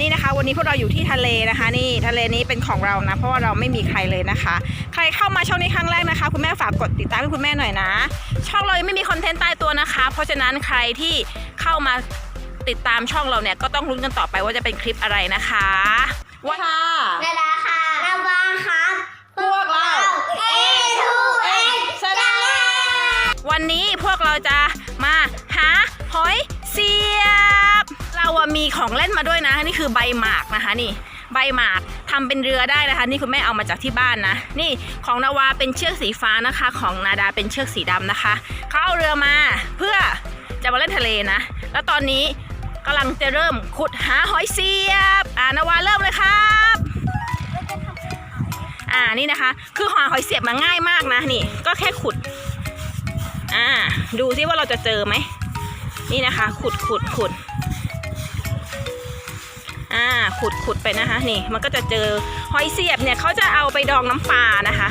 นี่นะคะ วันนี้พวกเราอยู่ที่ทะเลนะคะ นี่ทะเลนี้เป็นของเรานะ เพราะว่าเราไม่มีใครเลยนะคะ ใครเข้ามาช่องนี้ครั้งแรกนะคะ คุณแม่ฝากกดติดตามให้คุณแม่หน่อยนะ ช่องเรายังไม่มีคอนเทนต์ใต้ตัวนะคะ เพราะฉะนั้นใครที่เข้ามาติดตามช่องเราเนี่ยก็ต้องรุ้นกันต่อไปว่าจะเป็นคลิปอะไรนะคะว่าค่ะนาดาค่ะนาวาครับ พวกเราเอทูเอ็นชนะวันนี้พวกเราจะมาหาหอยเสียบเรา อะมีของเล่นมาด้วยนะ นี่คือใบหมากนะคะนี่ใบหมากทำเป็นเรือได้นะคะ นี่คุณแม่เอามาจากที่บ้านนะ นี่ของนาวาเป็นเชือกสีฟ้านะคะ ของนาดาเป็นเชือกสีดำนะคะเขาเอาเรือมาเพื่อจะมาเล่นทะเลนะ แล้วตอนนี้กำลังจะเริ่มขุดหาหอยเสียบอ่านาวาเริ่มเลยครับอ่านี่นะคะ คือหาหอยเสียบมาง่ายมากนะนี่ ก็แค่ขุดอ่าดูซิว่าเราจะเจอไหมนี่นะคะ ขุดขุดขุด อ่าขุดขุดไปนะคะนี่มันก็จะเจอหอยเสียบเนี่ยเขาจะเอาไปดองน้ำปลานะคะ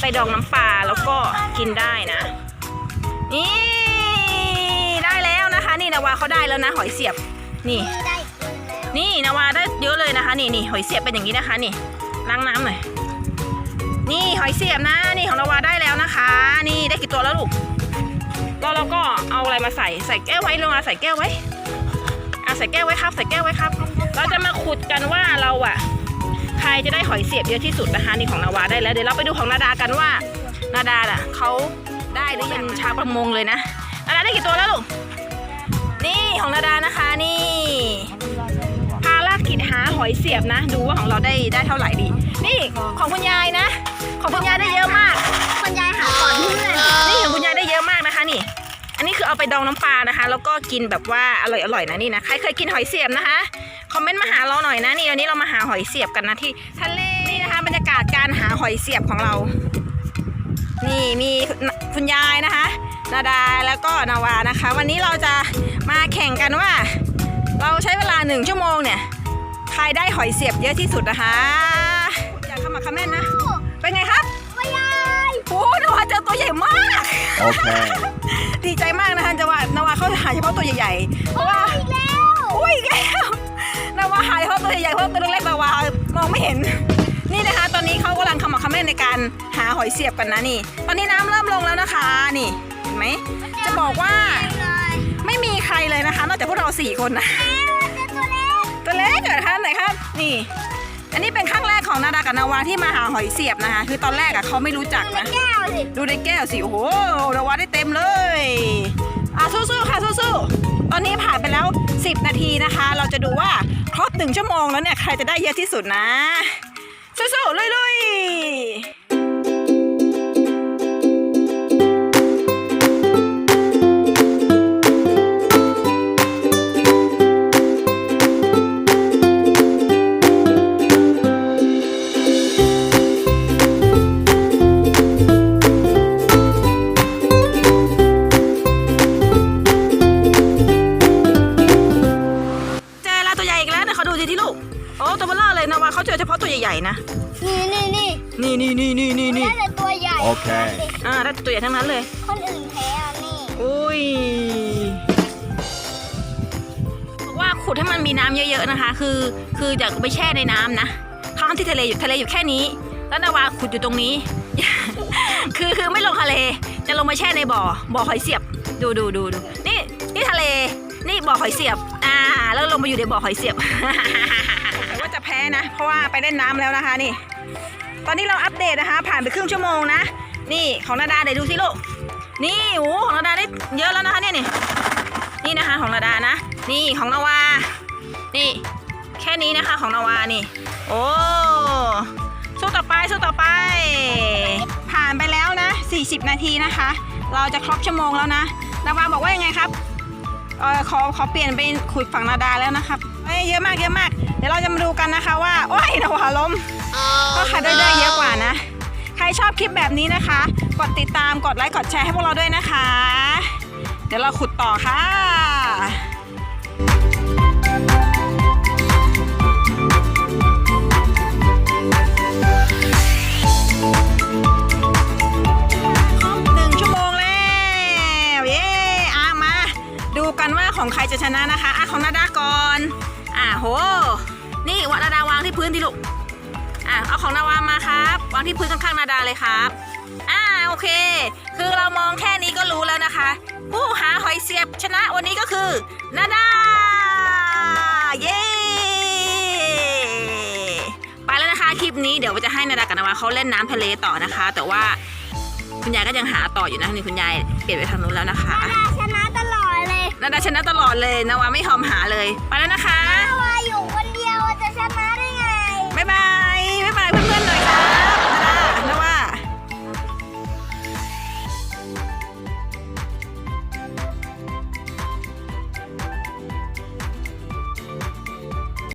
ไปดองน้ำปลาแล้วก็กินได้นะ นี่ได้แล้วนะคะ นี่นาวาเขาได้แล้วนะ หอยเสียบนี่ นี่นาวาได้เยอะเลยนะคะ นี่นี่หอยเสียบเป็นอย่างนี้นะคะ นี่ล้างน้ำหน่อยนี่หอยเสียบนะนี่ของนาวาได้แล้วนะคะ นี่ได้กี่ตัวแล้วลูกแล้วเราก็เอาอะไรมาใส่ใส่แก้วไว้ลงมาใส่แก้วไว้ ใส่แก้วไว้ครับ ใส่แก้วไว้ครับ เราจะมาขุดกันว่าเราอะใครจะได้หอยเสียบเยอะที่สุดนะคะนี่ของนาวาได้แล้วเดี๋ยวเราไปดูของนาดากันว่า นาดาน่ะเขาได้หรือยังชาวประมงเลยนะนาดาได้กี่ตัวแล้วลูกนี่ของนาดานะคะนี่ภารกิจหาหอยเสียบนะ ดูว่าของเราได้ได้เท่าไหร่ดี นี่ของคุณยายนะ ของคุณยายได้เยอะมากคนยายหาก่อนเพื่อน คือเอาไปดองน้ำปลานะคะ แล้วก็กินแบบว่าอร่อยอร่อยๆนะนี่นะ ใครเคยกินหอยเสียบนะคะ คอมเมนต์มาหาเราหน่อยนะนี่วันนี้เรามาหาหอยเสียบกันนะที่ทะเลนี่นะคะบรรยากาศการหาหอยเสียบของเรา นี่มีคุณยายนะคะ นาดาแล้วก็นาวานะคะ วันนี้เราจะมาแข่งกันว่า เราใช้เวลาหนึ่งชั่วโมงเนี่ยใครได้หอยเสียบเยอะที่สุดนะคะอยากขมักเขม้นนะเป็นไงครับว่ายายโอ้นาวาเจอตัวใหญ่มาก Okay. ดีใจมากนะคะจะว่านาวาเขาหาเฉพาะตัวใหญ่ๆเพราะว่าอีกแล้วอุ้ยอีกแล้วนาวาหาเฉพาะตัวใหญ่ๆเพราะตัวเล็กๆนาวามองไม่เห็น นี่นะคะ ตอนนี้เขากำลังขมักเขม้นในการหาหอยเสียบกันนะนี่ ตอนนี้น้ำเริ่มลงแล้วนะคะนี่เห็นไหมจะบอกว่าเลยไม่มีใครเลยนะคะ นอกจากพวกเราสี่คนนะเจ้าตัวเล็กตัวเล็กเหรอคะไหนครับนี่ อันนี้เป็นครั้งแรกของนาดากับนาวาที่มาหาหอยเสียบนะคะ คือตอนแรกอะเขาไม่รู้จักในนะ แก้วสิดูในแก้วสิ โอ้โหนาวาได้เต็มเลย อะสู้ๆค่ะสู้ๆตอนนี้ผ่านไปแล้ว 10 นาทีนะคะ เราจะดูว่าครบหนึ่งชั่วโมงแล้วเนี่ยใครจะได้เยอะที่สุดนะ สู้ๆลุยๆ ใหญ่ๆนะ นี่นี่นี่นี่นี่นี่นี่นี่นี่ได้แต่ตัวใหญ่โอเค อ่าได้ตัวใหญ่ทั้งนั้นเลย คนอื่นแพ้อะนี่อุ้ยบอกว่าขุดให้มันมีน้ำเยอะๆนะคะ คือ คืออย่าไปแช่ในน้ำนะทั้งที่ทะเลอยู่ทะเลอยู่แค่นี้ แล้วนาวาขุดอยู่ตรงนี้ คือคือไม่ลงทะเล จะลงมาแช่ในบ่อ บ่อหอยเสียบ ดูดูดูดู นี่ นี่ทะเล นี่บ่อหอยเสียบ อ่า แล้วลงมาอยู่ในบ่อหอยเสียบแต่ว่าจะแพ้ นะ เพราะว่าไปเล่นน้ำแล้วนะคะนี่ ตอนนี้เราอัปเดตนะคะ ผ่านไปครึ่งชั่วโมงนะ นี่ของนาดาเดี๋ยวดูสิลูก นี่โอ้ของนาดาได้เยอะแล้วนะคะเนี่ยนี่นี่นะคะของนาดานะ นี่ของนาวา นี่ แค่นี้นะคะของนาวานี่ โอ้สู้ต่อไปสู้ต่อไป ผ่านไปแล้วนะ 40 นาทีนะคะ เราจะครบชั่วโมงแล้วนะนาวาบอกว่ายังไงครับเออขอขอเปลี่ยนเป็นขุดฝั่งนาดาแล้วนะครับ เอ้ยเยอะมากเยอะมาก เดี๋ยวเราจะมาดูกันนะคะว่า โอ้ยนาวาล้ม ก็ใครได้ได้เยอะกว่านะ ใครชอบคลิปแบบนี้นะคะ กดติดตาม กดไลค์ กดแชร์ให้พวกเราด้วยนะคะ เดี๋ยวเราขุดต่อค่ะครบหนึ่งชั่วโมงแล้วเย้อะมาดูกันว่าของใครจะชนะนะคะอะของนาดาก่อน อะหนี่วนาดาวางที่พื้นที่ลูก อะเอาของนาวามาครับ วางที่พื้นข้างๆนาดาเลยครับ อ่าโอเค คือเรามองแค่นี้ก็รู้แล้วนะคะ ผู้หาหอยเสียบชนะวันนี้ก็คือนาดา เย้ไปแล้วนะคะคลิปนี้เดี๋ยวจะให้นาดากับนาวาเขาเล่นน้ำทะเลต่อนะคะ แต่ว่าคุณยายก็ยังหาต่ออยู่นะนี่คุณยายเปลี่ยนไปทางนู้นแล้วนะคะ นาดาชนะตลอดเลยนาดาชนะวาไม่หอมหาเลย ไปแล้วนะคะ